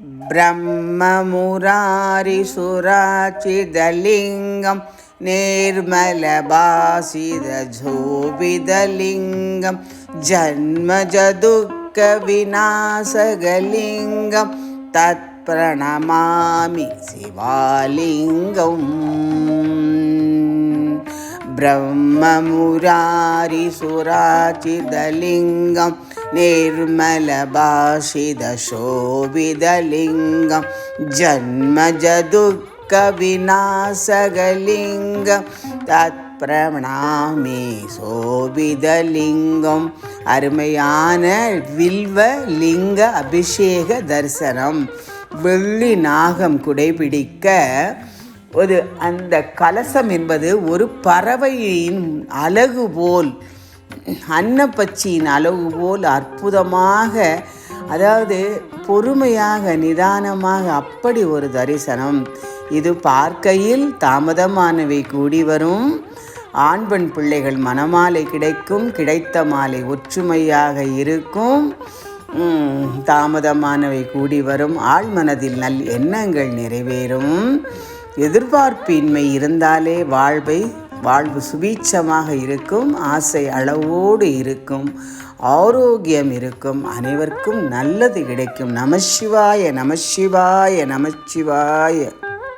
ब्रह्ममुरारिसुराचिदलिङ्गं निर्मलभासितझोभिदलिङ्गं जन्मजदुःखविनाशकलिङ्गं तत्प्रणमामि शिवालिङ्गम् ब्रह्ममुरारिसुराचिदलिङ्गं निर्मलभाषितशोभितलिङ्गं जन्मजदुःखविनाशकलिङ्गं தத்பிரணாமி சோபிதலிங்கம் அருமையான வில்வ லிங்க அபிஷேக தரிசனம் வெள்ளி நாகம் குடைபிடிக்க ஒரு அந்த கலசம் என்பது ஒரு பறவையின் அழகு போல் அன்னப்பச்சியின் அளவு போல் அற்புதமாக அதாவது பொறுமையாக நிதானமாக அப்படி ஒரு தரிசனம். இது பார்க்கையில் தாமதமானவை கூடி வரும். ஆண் பெண் பிள்ளைகள் மணமாலை கிடைக்கும் கிடைத்த மாலை ஒற்றுமையாக இருக்கும். தாமதமானவை கூடி வரும். ஆழ்மனதில் நல் எண்ணங்கள் நிறைவேறும். எதிர்பார்ப்பின்மை இருந்தாலே வாழ்வை வாழ்வு சுபீட்சமாக இருக்கும் ஆசை அளவோடு இருக்கும் ஆரோக்கியம் இருக்கும் அனைவருக்கும் நல்லது கிடைக்கும். நமசிவாய நமசிவாய நமசிவாய